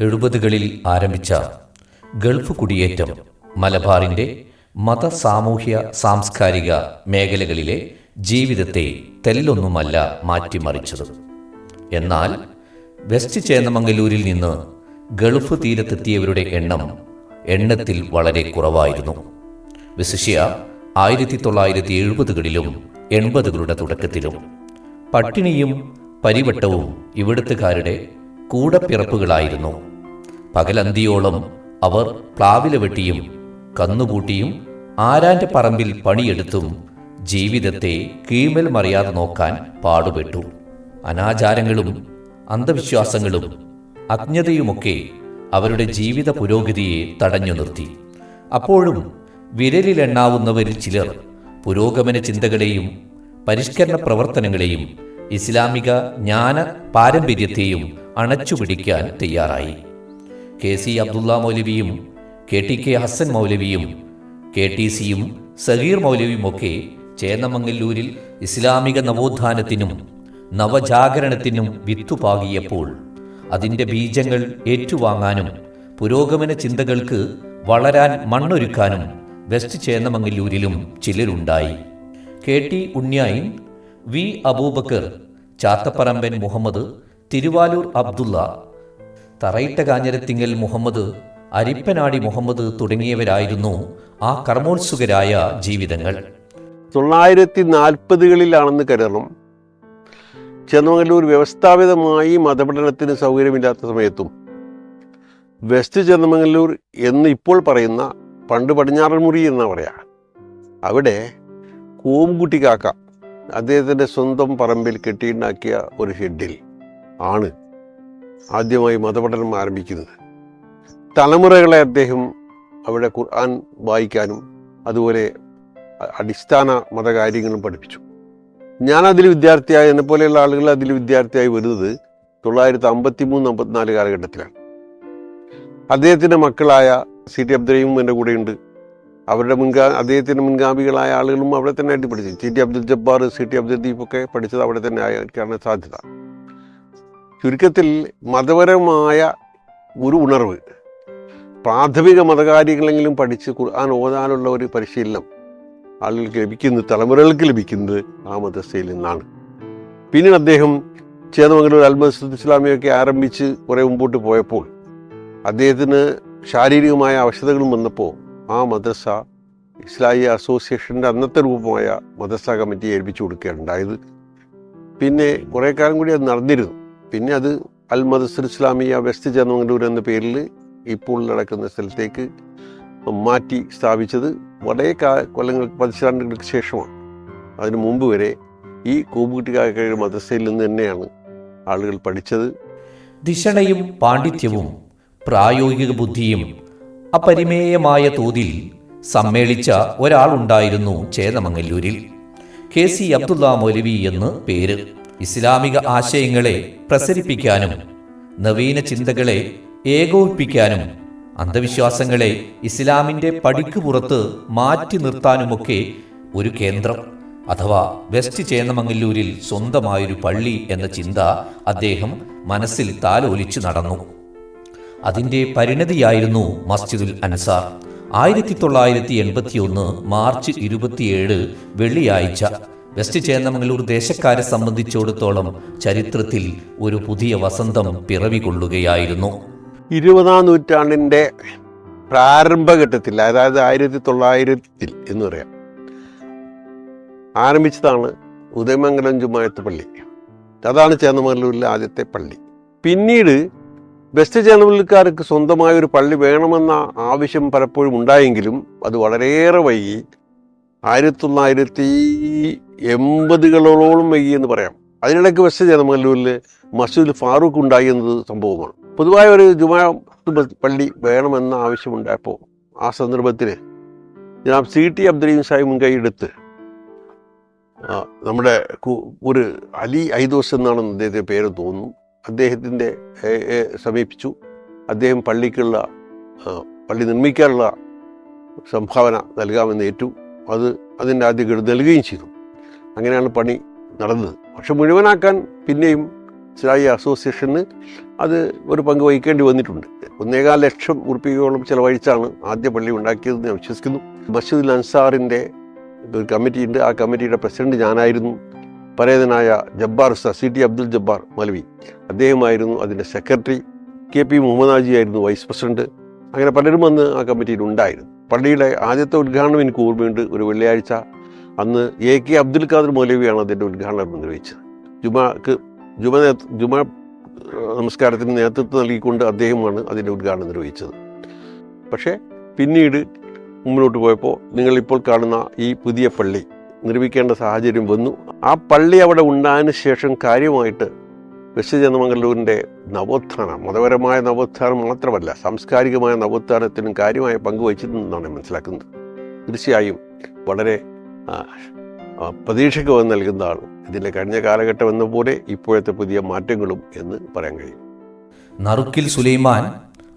എഴുപതുകളിൽ ആരംഭിച്ച ഗൾഫ് കുടിയേറ്റം മലബാറിന്റെ മത സാമൂഹ്യ സാംസ്കാരിക മേഖലകളിലെ ജീവിതത്തെ തെല്ലൊന്നുമല്ല മാറ്റിമറിച്ചത്. എന്നാൽ വെസ്റ്റ് ചേന്നമംഗലൂരിൽ നിന്ന് ഗൾഫ് തീരത്തെത്തിയവരുടെ എണ്ണം എണ്ണത്തിൽ വളരെ കുറവായിരുന്നു. വിശിഷ്യ ആയിരത്തി തൊള്ളായിരത്തി എഴുപതുകളിലും എൺപതുകളുടെ തുടക്കത്തിലും. പട്ടിണിയും പരിവട്ടവും ഇവിടുത്തുകാരുടെ കൂടപ്പിറപ്പുകളായിരുന്നു. പകലന്തിയോളം അവർ പ്ലാവില വെട്ടിയും കന്നുകൂട്ടിയും ആരാന്റെ പറമ്പിൽ പണിയെടുത്തും ജീവിതത്തെ കീമൽ മറിയാതെ നോക്കാൻ പാടുപെട്ടു. അനാചാരങ്ങളും അന്ധവിശ്വാസങ്ങളും അജ്ഞതയുമൊക്കെ അവരുടെ ജീവിത പുരോഗതിയെ തടഞ്ഞു നിർത്തി. അപ്പോഴും വിരലിലെണ്ണാവുന്നവരിൽ ചിലർ പുരോഗമന ചിന്തകളെയും പരിഷ്കരണ പ്രവർത്തനങ്ങളെയും ഇസ്ലാമിക ജ്ഞാന പാരമ്പര്യത്തെയും അണച്ചുപിടിക്കാൻ തയ്യാറായി. കെ സി അബ്ദുള്ള മൗലവിയും കെ ടി കെ ഹസൻ മൗലവിയും കെ ടി സിയും സഹീർ മൗലവിയുമൊക്കെ ചേന്നമംഗല്ലൂരിൽ ഇസ്ലാമിക നവോത്ഥാനത്തിനും നവജാഗരണത്തിനും വിത്തുപാകിയപ്പോൾ അതിന്റെ ബീജങ്ങൾ ഏറ്റുവാങ്ങാനും പുരോഗമന ചിന്തകൾക്ക് വളരാൻ മണ്ണൊരുക്കാനും വെസ്റ്റ് ചേന്നമംഗല്ലൂരിലും ചിലരുണ്ടായി. K T Unyayin V Abubacker Chathapparamban Muhammad Thiruvaloor Abdulla Tharayitta Kanjarathingal Muhammad Arippanadi Muhammad തുടങ്ങിയവരായിരുന്നു ആ കർമ്മോത്സുകരായ ജീവിതങ്ങൾ. തൊള്ളായിരത്തി നാൽപ്പതുകളിലാണെന്ന് കരുതണം. ചെന്നമംഗലൂർ വ്യവസ്ഥാപിതമായി മതപഠനത്തിന് സൗകര്യമില്ലാത്ത സമയത്തും വെസ്റ്റ് ചെന്നമംഗലൂർ എന്ന് ഇപ്പോൾ പറയുന്ന പണ്ട് പടിഞ്ഞാറൻ മുറി എന്നാ പറയാ. അവിടെ കൂംകുട്ടി കാക്ക അദ്ദേഹത്തിന്റെ സ്വന്തം പറമ്പിൽ കെട്ടിയുണ്ടാക്കിയ ഒരു ഷെഡിൽ ആണ് ആദ്യമായി മതപഠനം ആരംഭിക്കുന്നത്. തലമുറകളെ അദ്ദേഹം അവിടെ ഖുർആൻ വായിക്കാനും അതുപോലെ അടിസ്ഥാന മതകാര്യങ്ങളും പഠിപ്പിച്ചു. ഞാൻ അതിൽ വിദ്യാർത്ഥിയായി എന്നെ പോലെയുള്ള ആളുകൾ അതിൽ വിദ്യാർത്ഥിയായി വരുന്നത് തൊള്ളായിരത്തി അമ്പത്തി മൂന്ന് അമ്പത്തിനാല് കാലഘട്ടത്തിലാണ്. അദ്ദേഹത്തിന്റെ മക്കളായ സി ടി അബ്ദുറയും എന്റെ കൂടെയുണ്ട്. അവരുടെ മുൻഗാ അദ്ദേഹത്തിന്റെ മുൻഗാമികളായ ആളുകളും അവിടെ തന്നെ ആയിട്ട് പഠിച്ചു. C T Abdul Jabbar C T Abdul ദീപൊക്കെ പഠിച്ചത് അവിടെ തന്നെ ആയിരിക്കാണ് സാധ്യത. ചുരുക്കത്തിൽ മതപരമായ ഒരു ഉണർവ് പ്രാഥമിക മതകാര്യങ്ങളെങ്കിലും പഠിച്ച് ഖുർആൻ ഓതാനുള്ള ഒരു പരിശീലനം ആളുകൾക്ക് ലഭിക്കുന്നത് തലമുറകൾക്ക് ലഭിക്കുന്നത് ആ മദ്രസയിൽ നിന്നാണ്. പിന്നീട് അദ്ദേഹം ചേന്നമംഗലൂർ അൽ മസ്ജിദ് ഇസ്ലാമിയൊക്കെ ആരംഭിച്ച് കുറേ മുമ്പോട്ട് പോയപ്പോൾ അദ്ദേഹത്തിന് ശാരീരികമായ അവശതകളും വന്നപ്പോൾ ആ മദ്രസ ഇസ്ലാഹി അസോസിയേഷന്റെ അന്നത്തെ രൂപമായ മദ്രസ കമ്മിറ്റി ഏൽപ്പിച്ചു കൊടുക്കുകയാണ് ഉണ്ടായത്. പിന്നെ കുറേ കാലം കൂടി അത് നടന്നിരുന്നു. പിന്നെ അത് അൽ മദ്രസ ഇസ്ലാമിയ വെസ്റ്റ് ചേന്നമംഗലൂർ എന്ന പേരിൽ ഇപ്പോൾ നടക്കുന്ന സ്ഥലത്തേക്ക് മാറ്റി സ്ഥാപിച്ചത് വളരെ കാ- കൊല്ലങ്ങൾ ശേഷമാണ്. അതിനു മുമ്പ് വരെ ഈ കൂമ്പുകുട്ടിക്കാരുടെ മദ്രസയിൽ നിന്ന് തന്നെയാണ് ആളുകൾ പഠിച്ചത്. ദിഷണയും പാണ്ഡിത്യവും പ്രായോഗിക ബുദ്ധിയും അപരിമേയമായ തോതിൽ സമ്മേളിച്ച ഒരാളുണ്ടായിരുന്നു ചേതമംഗല്ലൂരിൽ. കെ സി അബ്ദുള്ള മൗലവി എന്ന് പേര്. ഇസ്ലാമിക ആശയങ്ങളെ പ്രസരിപ്പിക്കാനും നവീന ചിന്തകളെ ഏകോപിപ്പിക്കാനും അന്ധവിശ്വാസങ്ങളെ ഇസ്ലാമിന്റെ പടിക്ക് പുറത്ത് മാറ്റി നിർത്താനുമൊക്കെ ഒരു കേന്ദ്രം അഥവാ വെസ്റ്റ് ചേന്നമംഗല്ലൂരിൽ സ്വന്തമായൊരു പള്ളി എന്ന ചിന്ത അദ്ദേഹം മനസ്സിൽ താലോലിച്ചു നടന്നു. അതിന്റെ പരിണതിയായിരുന്നു മസ്ജിദുൽ അൻസാർ. ആയിരത്തി തൊള്ളായിരത്തി എൺപത്തി ഒന്ന് മാർച്ച് ഇരുപത്തിയേഴ് വെള്ളിയാഴ്ച. വെസ്റ്റ് ചേന്നമംഗലൂർ ദേശക്കാരെ സംബന്ധിച്ചിടത്തോളം ചരിത്രത്തിൽ ഒരു പുതിയ വസന്തം പിറവികൊള്ളുകയായിരുന്നു. ഇരുപതാം നൂറ്റാണ്ടിന്റെ പ്രാരംഭഘട്ടത്തിൽ അതായത് ആയിരത്തി തൊള്ളായിരത്തിൽ എന്ന് പറയാം. ആരംഭിച്ചതാണ് ഉദയമംഗലം ജുമായത്ത് പള്ളി. അതാണ് ചേന്നമംഗലൂരിലെ ആദ്യത്തെ പള്ളി. പിന്നീട് വെസ്റ്റ് ചേന്നമംഗലൂർക്കാർക്ക് സ്വന്തമായ ഒരു പള്ളി വേണമെന്ന ആവശ്യം പലപ്പോഴും ഉണ്ടായെങ്കിലും അത് വളരെയേറെ വൈകി. ആയിരത്തി തൊള്ളായിരത്തി എൺപതുകളോളം വൈകി എന്ന് പറയാം. അതിനിടയ്ക്ക് വെസ്റ്റ് ചേന്നമംഗലൂരിൽ മസ്ജിദ് ഫാറൂഖ് ഉണ്ടായി എന്നത് സംഭവമാണ്. പൊതുവായ ഒരു ജുമാ പള്ളി വേണമെന്ന ആവശ്യമുണ്ടായപ്പോൾ ആ സന്ദർഭത്തിൽ ഞാൻ സി ടി അബ്ദുലീം സാഹിബ് മുൻകൈയെടുത്ത് നമ്മുടെ ഒരു അലി ഐദോസ് എന്നാണ് അദ്ദേഹത്തിന്റെ പേര് തോന്നുന്നു. അദ്ദേഹത്തിന്റെ സമീപിച്ചു. അദ്ദേഹം പള്ളിക്കുള്ള പള്ളി നിർമ്മിക്കാനുള്ള സംഭാവന നൽകാമെന്ന് ഏറ്റു. അത് അതിന്റെ ആദ്യ ഗഡു നൽകുകയും ചെയ്തു. അങ്ങനെയാണ് പണി നടന്നത്. പക്ഷെ മുഴുവനാക്കാൻ പിന്നെയും ഇസ്രായി അസോസിയേഷന് അത് ഒരു പങ്ക് വഹിക്കേണ്ടി വന്നിട്ടുണ്ട്. ഒന്നേകാൽ ലക്ഷം ഉറുപ്പികയോളം ചിലവഴിച്ചാണ് ആദ്യ പള്ളി ഉണ്ടാക്കിയതെന്ന് ഞാൻ വിശ്വസിക്കുന്നു. മസ്ജിദുൽ അൻസാറിന്റെ ഒരു കമ്മിറ്റി ഉണ്ട് ആ കമ്മിറ്റിയുടെ പ്രസിഡന്റ് ഞാനായിരുന്നു. പരേതനായ ജബ്ബാർ ഉസ്താദ് സി ടി അബ്ദുൽ ജബ്ബാർ മലവി. അദ്ദേഹമായിരുന്നു അതിന്റെ secretary. K P Muhammad Haji ആയിരുന്നു വൈസ് പ്രസിഡന്റ്. അങ്ങനെ പലരും അന്ന് ആ കമ്മിറ്റിയിൽ ഉണ്ടായിരുന്നു. പള്ളിയുടെ ആദ്യത്തെ ഉദ്ഘാടനം എനിക്ക് ഓർമ്മയുണ്ട്. ഒരു വെള്ളിയാഴ്ച അന്ന് എ കെ അബ്ദുൽ ഖാദർ മൗലവിയാണ് അതിന്റെ ഉദ്ഘാടനം നിർവഹിച്ചത്. ജുമാക്ക് ജുമ ജുമ നമസ്കാരത്തിന് നേതൃത്വം നൽകിക്കൊണ്ട് അദ്ദേഹമാണ് അതിന്റെ ഉദ്ഘാടനം നിർവഹിച്ചത്. പക്ഷേ പിന്നീട് മുന്നോട്ട് പോയപ്പോൾ നിങ്ങളിപ്പോൾ കാണുന്ന ഈ പുതിയ പള്ളി നിർമ്മിക്കേണ്ട സാഹചര്യം വന്നു. ആ പള്ളി അവിടെ ഉണ്ടായതിന് ശേഷം കാര്യമായിട്ട് വെസ്റ്റ് നവോത്ഥാനം മതപരമായ നവോത്ഥാനം മാത്രമല്ല സാംസ്കാരികമായ നവോത്ഥാനത്തിനും കാര്യമായ പങ്കുവഹിച്ചിട്ടുണ്ടെന്നാണ് മനസ്സിലാക്കുന്നത്. തീർച്ചയായും വളരെ പ്രതീക്ഷയ്ക്ക് വന്ന് നൽകുന്നതാണ്. ഇതിന്റെ കഴിഞ്ഞ കാലഘട്ടം എന്ന പോലെ ഇപ്പോഴത്തെ പുതിയ മാറ്റങ്ങളും എന്ന് പറയാൻ കഴിയും. നറുക്കിൽ Sulaiman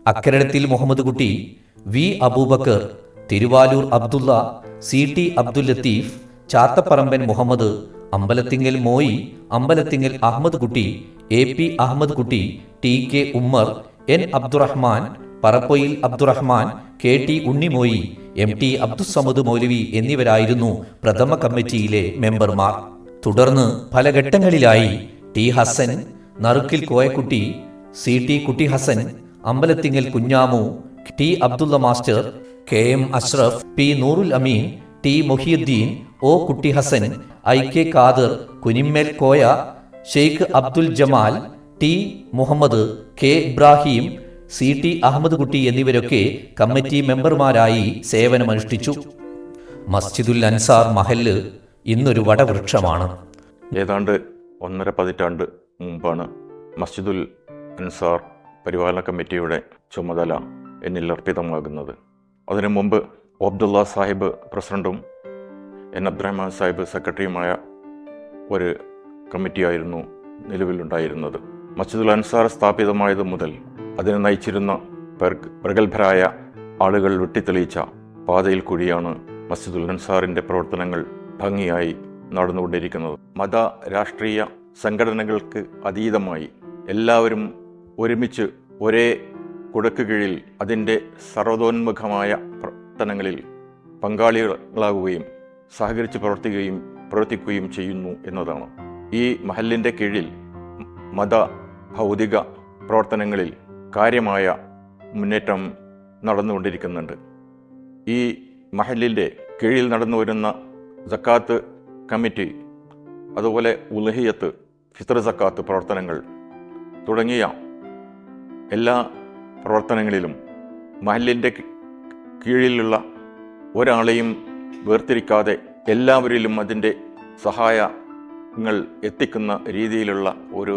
Akkaradathil Muhammad Kutty V. Abubakar Thiruvaloor Abdulla C. T. Abdul Latheef Chathapparamban Muhammad Ambalathingal Moyi Ambalathingal Ahammed Kutty A. P. Ahammed Kutty T. K. Ummer N. Abdurahman Parappoyil Abdurahman K T Unnimoyi M T Abdussamad Moulavi എന്നിവരായിരുന്നു പ്രഥമ കമ്മിറ്റിയിലെ മെമ്പർമാർ. തുടർന്ന് പല ഘട്ടങ്ങളിലായി T Hasan Narukkil Koyakutty C T Kutty Hassan Ambalathingal Kunhamu T Abdulla master K M Ashraf P Noorul Ameen T Mohiyudheen O Kutty Hassan I K Khader Kunimmel Koya Sheikh Abdul Jamal T Muhammad K Ibrahim C T Ahammed Kutty എന്നിവരൊക്കെ committee മെമ്പർമാരായി സേവനമനുഷ്ഠിച്ചു. മസ്ജിദുൽ അൻസാർ മഹൽ ഇന്നൊരു വടവൃക്ഷമാണ്. ഏതാണ്ട് ഒന്നര പതിറ്റാണ്ട് മുമ്പാണ് മസ്ജിദുൽ അൻസാർ പരിപാലന കമ്മിറ്റിയുടെ ചുമതല എന്നിൽ അർപ്പിതമാകുന്നത്. അതിനു മുമ്പ് അബ്ദുള്ള സാഹിബ് പ്രസിഡന്റും എൻ അബ്ദുറഹ്മാൻ സാഹിബ് സെക്രട്ടറിയുമായ ഒരു കമ്മിറ്റിയായിരുന്നു നിലവിലുണ്ടായിരുന്നത്. മസ്ജിദുൽ അൻസാർ സ്ഥാപിതമായത് മുതൽ അതിനെ നയിച്ചിരുന്ന പ്രഗ- പ്രഗത്ഭരായ ആളുകൾ വെട്ടിത്തെളിയിച്ച പാതയിൽ കൂടിയാണ് മസ്ജിദുൽ അൻസാറിന്റെ പ്രവർത്തനങ്ങൾ ഭംഗിയായി നടന്നുകൊണ്ടിരിക്കുന്നത്. മത രാഷ്ട്രീയ സംഘടനകൾക്ക് അതീതമായി എല്ലാവരും ഒരുമിച്ച് ഒരേ കുടക്ക് കീഴിൽ അതിന്റെ സർവതോന്മുഖമായ പ്രവർത്തനങ്ങളിൽ പങ്കാളികളാകുകയും സഹകരിച്ച് പ്രവർത്തിക്കുകയും പ്രവർത്തിക്കുകയും ചെയ്യുന്നു എന്നതാണ്. ഈ മഹലിന്റെ കീഴിൽ മത ഭൗതിക പ്രവർത്തനങ്ങളിൽ കാര്യമായ മുന്നേറ്റം നടന്നുകൊണ്ടിരിക്കുന്നുണ്ട്. ഈ മഹലിന്റെ കീഴിൽ നടന്നു വരുന്ന സക്കാത്ത് കമ്മിറ്റി അതുപോലെ ഉലഹിയത്ത് ഫിത്ര സക്കാത്ത് പ്രവർത്തനങ്ങൾ തുടങ്ങിയ എല്ലാ പ്രവർത്തനങ്ങളിലും മഹലിന്റെ കീഴിലുള്ള ഒരാളെയും വേർതിരിക്കാതെ എല്ലാവരിലും അതിന്റെ സഹായങ്ങൾ എത്തിക്കുന്ന രീതിയിലുള്ള ഒരു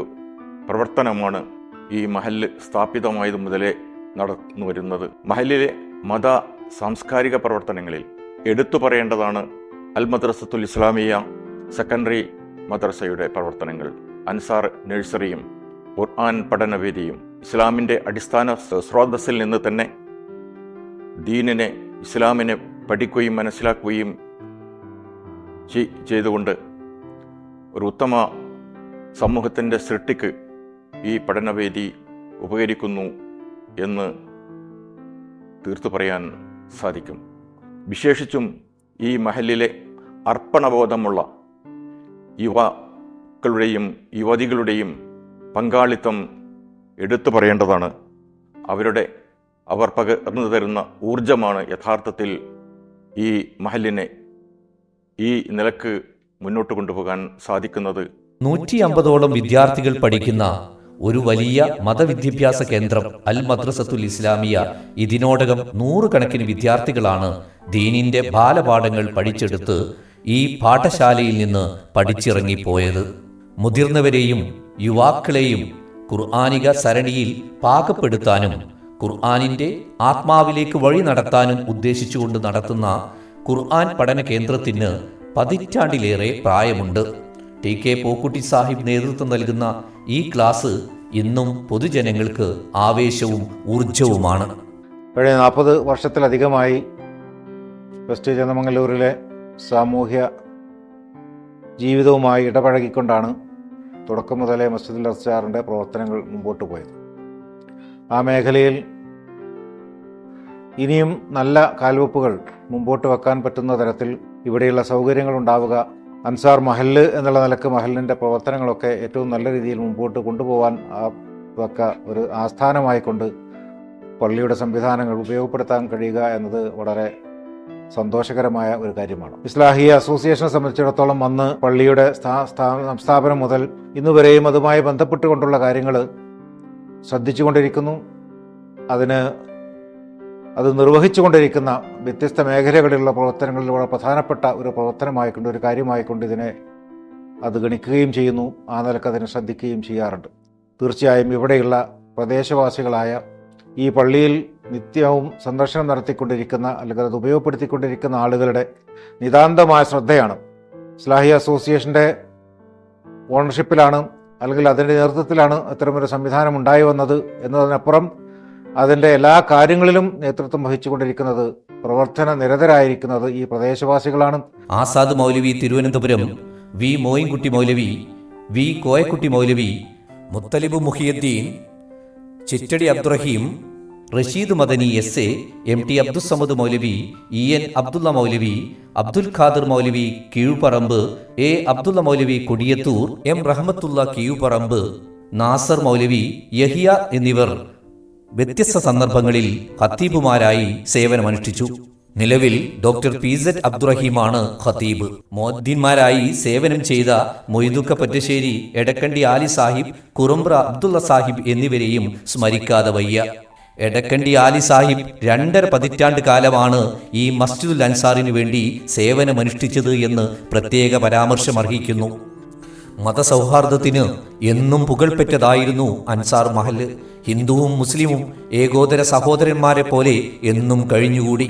പ്രവർത്തനമാണ് ഈ മഹൽ സ്ഥാപിതമായത് മുതലേ നടന്നു വരുന്നത്. മഹലിലെ മത സാംസ്കാരിക പ്രവർത്തനങ്ങളിൽ എടുത്തു പറയേണ്ടതാണ് അൽ മദ്രസത്തുൽ ഇസ്ലാമിയ സെക്കൻഡറി മദ്രസയുടെ പ്രവർത്തനങ്ങൾ. അൻസാർ നഴ്സറിയും ഖുർആൻ പഠനവേദിയും ഇസ്ലാമിന്റെ അടിസ്ഥാന സ്രോതസ്സിൽ നിന്ന് തന്നെ ദീനിനെ ഇസ്ലാമിനെ പഠിക്കുകയും മനസ്സിലാക്കുകയും ചെയ്- ചെയ്തുകൊണ്ട് ഒരു ഉത്തമ സമൂഹത്തിന്റെ സൃഷ്ടിക്ക് ഈ പഠനവേദി ഉപകരിക്കുന്നു എന്ന് തീർത്തു പറയാൻ സാധിക്കും. വിശേഷിച്ചും ഈ മഹലിലെ അർപ്പണബോധമുള്ള യുവാക്കളുടെയും യുവതികളുടെയും പങ്കാളിത്തം എടുത്തു പറയേണ്ടതാണ്. അവരുടെ അവർ പകർന്നു തരുന്ന ഊർജമാണ് യഥാർത്ഥത്തിൽ ഈ മഹലിനെ ഈ നിലയ്ക്ക് മുന്നോട്ട് കൊണ്ടുപോകാൻ സാധിക്കുന്നത്. നൂറ്റി അമ്പതോളം വിദ്യാർത്ഥികൾ പഠിക്കുന്ന ഒരു വലിയ മതവിദ്യാഭ്യാസ കേന്ദ്രം അൽ മദ്രസത്തുൽ ഇസ്ലാമിയ. ഇതിനോടകം നൂറുകണക്കിന് വിദ്യാർത്ഥികളാണ് ദീനിന്റെ ബാലപാഠങ്ങൾ പഠിച്ചെടുത്ത് ഈ പാഠശാലയിൽ നിന്ന് പഠിച്ചിറങ്ങിപ്പോയത്. മുതിർന്നവരെയും യുവാക്കളെയും ഖുർആാനിക സരണിയിൽ പാകപ്പെടുത്താനും ഖുർആാനിന്റെ ആത്മാവിലേക്ക് വഴി നടത്താനും ഉദ്ദേശിച്ചുകൊണ്ട് നടത്തുന്ന ഖുർആൻ പഠന കേന്ദ്രത്തിന് പതിറ്റാണ്ടിലേറെ പ്രായമുണ്ട്. ടി കെ പോക്കുട്ടി സാഹിബ് നേതൃത്വം നൽകുന്ന ഈ ക്ലാസ് ഇന്നും പൊതുജനങ്ങൾക്ക് ആവേശവും ഊർജവുമാണ് കഴിഞ്ഞ നാൽപ്പത് വർഷത്തിലധികമായി വെസ്റ്റ് ചന്ദമംഗലൂരിലെ സാമൂഹ്യ ജീവിതവുമായി ഇടപഴകിക്കൊണ്ടാണ് തുടക്കം മുതലേ മസ്ജിദുൽ അസ്സാറിന്റെ പ്രവർത്തനങ്ങൾ മുമ്പോട്ട് പോയത്. ആ മേഖലയിൽ ഇനിയും നല്ല കാൽവെപ്പുകൾ മുമ്പോട്ട് വെക്കാൻ പറ്റുന്ന തരത്തിൽ ഇവിടെയുള്ള സൗകര്യങ്ങൾ ഉണ്ടാവുക അൻസാർ മഹൽ എന്നുള്ള നിലയ്ക്ക് മഹലിന്റെ പ്രവർത്തനങ്ങളൊക്കെ ഏറ്റവും നല്ല രീതിയിൽ മുമ്പോട്ട് കൊണ്ടുപോകാൻ ആ ഒരു ആസ്ഥാനമായിക്കൊണ്ട് പള്ളിയുടെ സംവിധാനങ്ങൾ ഉപയോഗപ്പെടുത്താൻ കഴിയുക എന്നത് വളരെ സന്തോഷകരമായ ഒരു കാര്യമാണ്. ഇസ്ലാഹിയ അസോസിയേഷനെ സംബന്ധിച്ചിടത്തോളം വന്ന് പള്ളിയുടെ സ്ഥാ- സ്ഥാ- സംസ്ഥാപനം മുതൽ ഇന്നുവരെയും അതുമായി ബന്ധപ്പെട്ടുകൊണ്ടുള്ള കാര്യങ്ങൾ ശ്രദ്ധിച്ചുകൊണ്ടിരിക്കുന്നു. അതിന് അത് നിർവഹിച്ചുകൊണ്ടിരിക്കുന്ന വ്യത്യസ്ത മേഖലകളിലുള്ള പ്രവർത്തനങ്ങളിൽ വളരെ പ്രധാനപ്പെട്ട ഒരു പ്രവർത്തനമായിക്കൊണ്ട് ഒരു കാര്യമായിക്കൊണ്ട് ഇതിനെ അത് ഗണിക്കുകയും ചെയ്യുന്നു. ആ നിലയ്ക്ക് അതിനെ ശ്രദ്ധിക്കുകയും ചെയ്യാറുണ്ട്. തീർച്ചയായും ഇവിടെയുള്ള പ്രദേശവാസികളായ ഈ പള്ളിയിൽ നിത്യവും സന്ദർശനം നടത്തിക്കൊണ്ടിരിക്കുന്ന അല്ലെങ്കിൽ അത് ഉപയോഗപ്പെടുത്തിക്കൊണ്ടിരിക്കുന്ന ആളുകളുടെ നിതാന്തമായ ശ്രദ്ധയാണ്. ഇസ്ലാഹി അസോസിയേഷന്റെ ഓണർഷിപ്പിലാണ് അല്ലെങ്കിൽ അതിന്റെ നേതൃത്വത്തിലാണ് അത്തരമൊരു സംവിധാനം ഉണ്ടായി വന്നത് എന്നതിനപ്പുറം അതിന്റെ എല്ലാ കാര്യങ്ങളിലും നേതൃത്വം വഹിച്ചുകൊണ്ടിരിക്കുന്നത് പ്രവർത്തന നിരതരായിരിക്കുന്നത് ഈ പ്രദേശവാസികളാണ്. Azad Moulavi Thiruvananthapuram V Moinkutty Moulavi V Koyakutty Moulavi Muthalib Muhiyudheen Chittadi Abdurahim Rasheed Madani S A M T Abdussamad Moulavi E N Abdulla Moulavi Abdul Khader Moulavi Keezhuparamba A Abdulla Moulavi Kodiyathur M Rahmathulla Keezhuparamba Nasar Moulavi Yahya എന്നിവർ വ്യത്യസ്ത സന്ദർഭങ്ങളിൽ ഖത്തീബുമാരായി സേവനമനുഷ്ഠിച്ചു. നിലവിൽ doctor P set അബ്ദുറഹീമാണ് ഖത്തീബ്. മോദ്ദീന്മാരായി സേവനം ചെയ്ത മൊയ്തുക്ക പറ്റശ്ശേരി എടക്കണ്ടി ആലി സാഹിബ് കുറുംബ്ര അബ്ദുള്ള സാഹിബ് എന്നിവരെയും സ്മരിക്കാതെ വയ്യ. എടക്കണ്ടി ആലി സാഹിബ് രണ്ടര പതിറ്റാണ്ട് കാലമാണ് ഈ മസ്ജിദുൽ അൻസാറിനു വേണ്ടി സേവനമനുഷ്ഠിച്ചത് എന്ന് പ്രത്യേക പരാമർശം അർഹിക്കുന്നു മതസൗഹാർദ്ദത്തിന് എന്നും പുകൾപ്പെറ്റതായിരുന്നു അൻസാർ മഹൽ. ഹിന്ദുവും മുസ്ലിമും ഏകോദര സഹോദരന്മാരെ പോലെ എന്നും കഴിഞ്ഞുകൂടി.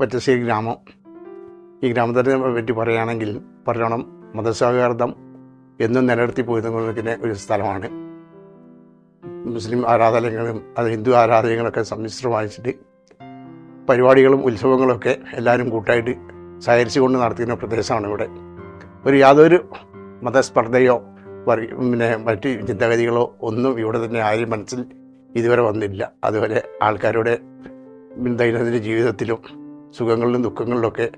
പറ്റശ്ശേരി ഗ്രാമം ഈ ഗ്രാമത്തിനെ പറ്റി പറയുകയാണെങ്കിൽ പറയണം മതസൗഹാർദ്ദം എന്നും നിലനിർത്തി പോയിരുന്ന ഒരു സ്ഥലമാണ്. മുസ്ലിം ആരാധനകളും അത് ഹിന്ദു ആരാധനകളൊക്കെ സമ്മിശ്രമായിട്ട് പരിപാടികളും ഉത്സവങ്ങളൊക്കെ എല്ലാവരും കൂട്ടായിട്ട് സഹകരിച്ചുകൊണ്ട് നടത്തിയിരുന്ന പ്രദേശമാണ് ഇവിടെ. ഒരു യാതൊരു മതസ്പർദ്ധയോ പിന്നെ മറ്റ് ചിന്താഗതികളോ ഒന്നും ഇവിടെ തന്നെ ആരും മനസ്സിൽ ഇതുവരെ വന്നില്ല. അതുപോലെ ആൾക്കാരുടെ ദൈനംദിന ജീവിതത്തിലും സുഖങ്ങളിലും ദുഃഖങ്ങളിലൊക്കെ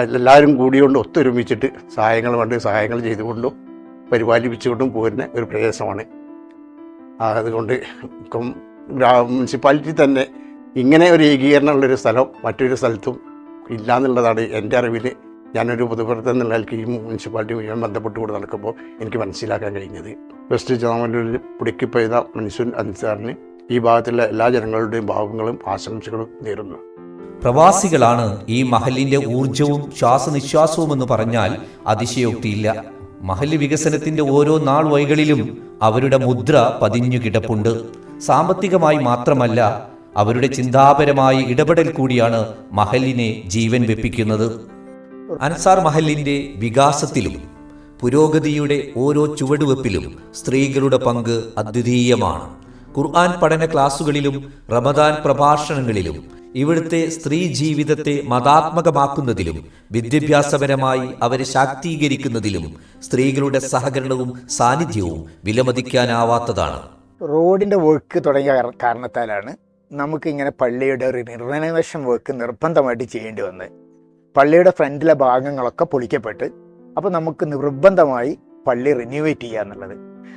എല്ലാവരും കൂടിയോണ്ട് ഒത്തൊരുമിച്ചിട്ട് സഹായങ്ങൾ വേണ്ട സഹായങ്ങൾ ചെയ്തുകൊണ്ടും പരിപാലിപ്പിച്ചുകൊണ്ടും പോരുന്ന ഒരു പ്രദേശമാണ്. അതുകൊണ്ട് ഇപ്പം മുനിസിപ്പാലിറ്റി തന്നെ ഇങ്ങനെ ഒരു ഏകീകരണമുള്ളൊരു സ്ഥലം മറ്റൊരു സ്ഥലത്തും ഇല്ല എന്നുള്ളതാണ് എന്റെ അറിവിൽ ഞാനൊരു പൊതുപ്രവർത്തനം എന്നുള്ള നിലയ്ക്ക് ഈ മുനിസിപ്പാലിറ്റി മുഴുവൻ കൂടെ നടക്കുമ്പോൾ എനിക്ക് മനസ്സിലാക്കാൻ കഴിഞ്ഞത്. വെസ്റ്റ് ജനമല്ലൂരിൽ പുടിക്ക് പെയ്ത മൻസൂൻ അൻസാറിന് ഈ ഭാഗത്തുള്ള എല്ലാ ജനങ്ങളുടെയും ഭാവങ്ങളും ആശംസകളും നേരുന്നു. പ്രവാസികളാണ് ഈ മഹലിന്റെ ഊർജവും ശ്വാസനിശ്വാസവും എന്ന് പറഞ്ഞാൽ അതിശയോക്തിയില്ല. മഹൽ വികസനത്തിന്റെ ഓരോ നാൾ വഴികളിലും അവരുടെ മുദ്ര പതിഞ്ഞു കിടപ്പുണ്ട്. സാമ്പത്തികമായി മാത്രമല്ല അവരുടെ ചിന്താപരമായ ഇടപെടൽ കൂടിയാണ് മഹലിനെ ജീവൻ വെപ്പിക്കുന്നത്. അൻസാർ മഹലിന്റെ വികാസത്തിലും പുരോഗതിയുടെ ഓരോ ചുവടുവെപ്പിലും സ്ത്രീകളുടെ പങ്ക് അദ്വിതീയമാണ്. ഖുർആൻ പഠന ക്ലാസുകളിലും റമദാൻ പ്രഭാഷണങ്ങളിലും ഇവിടുത്തെ സ്ത്രീ ജീവിതത്തെ മതാത്മകമാക്കുന്നതിലും വിദ്യാഭ്യാസപരമായി അവരെ ശാക്തീകരിക്കുന്നതിലും സ്ത്രീകളുടെ സഹകരണവും സാന്നിധ്യവും വിലമതിക്കാനാവാത്തതാണ്. റോഡിന്റെ വർക്ക് തുടങ്ങിയ കാര- കാരണത്താലാണ് നമുക്ക് ഇങ്ങനെ പള്ളിയുടെ റിനോവേഷൻ വർക്ക് നിർബന്ധമായിട്ട് ചെയ്യേണ്ടി വന്നത്. പള്ളിയുടെ ഫ്രണ്ടിലെ ഭാഗങ്ങളൊക്കെ പൊളിക്കപ്പെട്ട് അപ്പോൾ നമുക്ക് നിർബന്ധമായി പള്ളി റിന്യൂവേറ്റ് ചെയ്യുക എന്നുള്ളത്.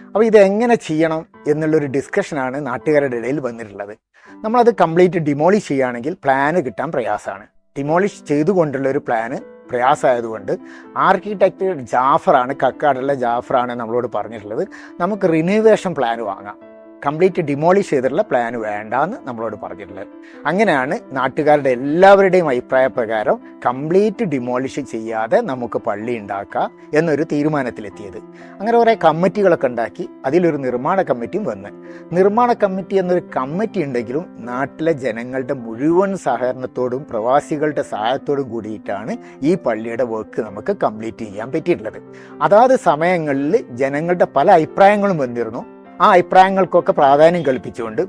അപ്പോൾ ഇതെങ്ങനെ ചെയ്യണം എന്നുള്ളൊരു ഡിസ്കഷനാണ് നാട്ടുകാരുടെ ഇടയിൽ വന്നിട്ടുള്ളത്. നമ്മളത് കംപ്ലീറ്റ് ഡിമോളിഷ് ചെയ്യുകയാണെങ്കിൽ പ്ലാന് കിട്ടാൻ പ്രയാസമാണ്. ഡിമോളിഷ് ചെയ്തുകൊണ്ടുള്ള ഒരു പ്ലാന് പ്രയാസമായതുകൊണ്ട് ആർക്കിടെക്ട് ജാഫറാണ് കക്കാടുള്ള ജാഫറാണ് നമ്മളോട് പറഞ്ഞിട്ടുള്ളത്. നമുക്ക് റിന്യൂവേഷൻ പ്ലാൻ വാങ്ങാം. കംപ്ലീറ്റ് ഡിമോളിഷ് ചെയ്തിട്ടുള്ള പ്ലാൻ വേണ്ടാന്ന് നമ്മളോട് പറഞ്ഞിട്ടുള്ളത് അങ്ങനെയാണ് നാട്ടുകാരുടെ എല്ലാവരുടെയും അഭിപ്രായ പ്രകാരം കംപ്ലീറ്റ് ഡിമോളിഷ് ചെയ്യാതെ നമുക്ക് പള്ളി ഉണ്ടാക്കാം എന്നൊരു തീരുമാനത്തിലെത്തിയത്. അങ്ങനെ കുറേ കമ്മിറ്റികളൊക്കെ ഉണ്ടാക്കി അതിലൊരു നിർമ്മാണ കമ്മിറ്റിയും വന്ന്. നിർമ്മാണ കമ്മിറ്റി എന്നൊരു കമ്മിറ്റി ഉണ്ടെങ്കിലും നാട്ടിലെ ജനങ്ങളുടെ മുഴുവൻ സഹകരണത്തോടും പ്രവാസികളുടെ സഹായത്തോടും കൂടിയിട്ടാണ് ഈ പള്ളിയുടെ വർക്ക് നമുക്ക് കംപ്ലീറ്റ് ചെയ്യാൻ പറ്റിയിട്ടുള്ളത്. അതാത് സമയങ്ങളിൽ ജനങ്ങളുടെ പല അഭിപ്രായങ്ങളും വന്നിരുന്നു. ആ അഭിപ്രായങ്ങൾക്കൊക്കെ പ്രാധാന്യം കൽപ്പിച്ചുകൊണ്ട്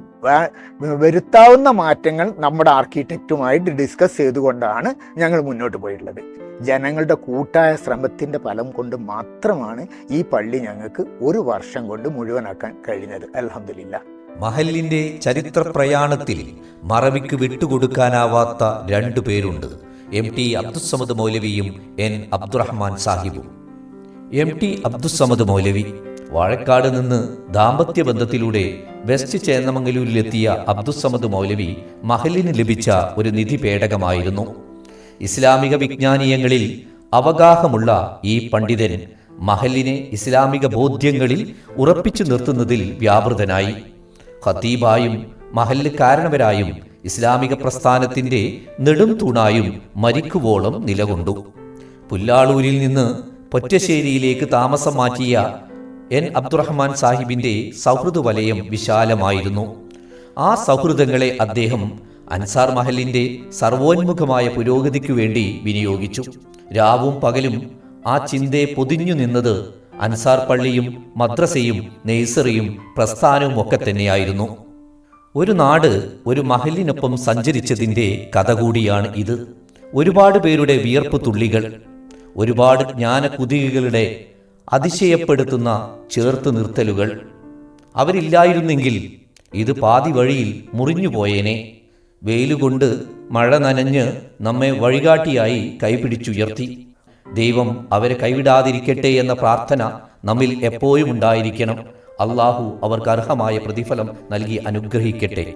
വരുത്താവുന്ന മാറ്റങ്ങൾ നമ്മുടെ ആർക്കിടെക്റ്റുമായിട്ട് ഡിസ്കസ് ചെയ്തുകൊണ്ടാണ് ഞങ്ങൾ മുന്നോട്ട് പോയിട്ടുള്ളത്. ജനങ്ങളുടെ കൂട്ടായ ശ്രമത്തിന്റെ ഫലം കൊണ്ട് മാത്രമാണ് ഈ പള്ളി ഞങ്ങൾക്ക് ഒരു വർഷം കൊണ്ട് മുഴുവനാക്കാൻ കഴിഞ്ഞത്. അലഹമില്ല മഹലിന്റെ ചരിത്ര പ്രയാണത്തിൽ മറവിക്ക് വിട്ടുകൊടുക്കാനാവാത്ത രണ്ടു പേരുണ്ട്. എം ടി അബ്ദുസമദ് മൗലവിയും എൻ അബ്ദുറഹ്മാൻ സാഹിബും. എം ടി അബ്ദുസമദ് മൗലവി വാഴക്കാട് നിന്ന് ദാമ്പത്യ ബന്ധത്തിലൂടെ വെസ്റ്റ് ചേന്നമംഗലൂരിലെത്തിയ അബ്ദുസമദ് മൗലവി മഹലിന് ലഭിച്ച ഒരു നിധി പേടകമായിരുന്നു ഇസ്ലാമിക വിജ്ഞാനീയങ്ങളിൽ അവഗാഹമുള്ള ഈ പണ്ഡിതൻ മഹലിനെ ഇസ്ലാമിക ബോധ്യങ്ങളിൽ ഉറപ്പിച്ചു നിർത്തുന്നതിൽ വ്യാപൃതനായി. ഖത്തീബായും മഹൽ കാരണവരായും ഇസ്ലാമിക പ്രസ്ഥാനത്തിന്റെ നെടും തൂണായും മരിക്കുവോളം നിലകൊണ്ടു. പുല്ലാളൂരിൽ നിന്ന് പൊറ്റശ്ശേരിയിലേക്ക് താമസം മാറ്റിയ എൻ അബ്ദുറഹ്മാൻ സാഹിബിന്റെ സൗഹൃദ വലയം വിശാലമായിരുന്നു. ആ സൗഹൃദങ്ങളെ അദ്ദേഹം അൻസാർ മഹലിന്റെ സർവോന്മുഖമായ പുരോഗതിക്കു വേണ്ടി വിനിയോഗിച്ചു. രാവും പകലും ആ ചിന്തയെ പൊതിഞ്ഞു നിന്നത് അൻസാർ പള്ളിയും മദ്രസയും നെയ്സറിയും പ്രസ്ഥാനവും ഒക്കെ തന്നെയായിരുന്നു. ഒരു നാട് ഒരു മഹലിനൊപ്പം സഞ്ചരിച്ചതിന്റെ കഥ കൂടിയാണ് ഇത്. ഒരുപാട് പേരുടെ വിയർപ്പ് തുള്ളികൾ ഒരുപാട് ജ്ഞാനകുതികളുടെ അതിശയപ്പെടുത്തുന്ന ചേർത്ത് നിർത്തലുകൾ. അവരില്ലായിരുന്നെങ്കിൽ ഇത് പാതി വഴിയിൽ മുറിഞ്ഞുപോയേനെ വെയിലുകൊണ്ട് മഴ നനഞ്ഞ് നമ്മെ വഴികാട്ടിയായി കൈപിടിച്ചുയർത്തി. ദൈവം അവരെ കൈവിടാതിരിക്കട്ടെ എന്ന പ്രാർത്ഥന നമ്മിൽ എപ്പോഴും ഉണ്ടായിരിക്കണം. അള്ളാഹു അവർക്ക് അർഹമായ പ്രതിഫലം നൽകി അനുഗ്രഹിക്കട്ടെ.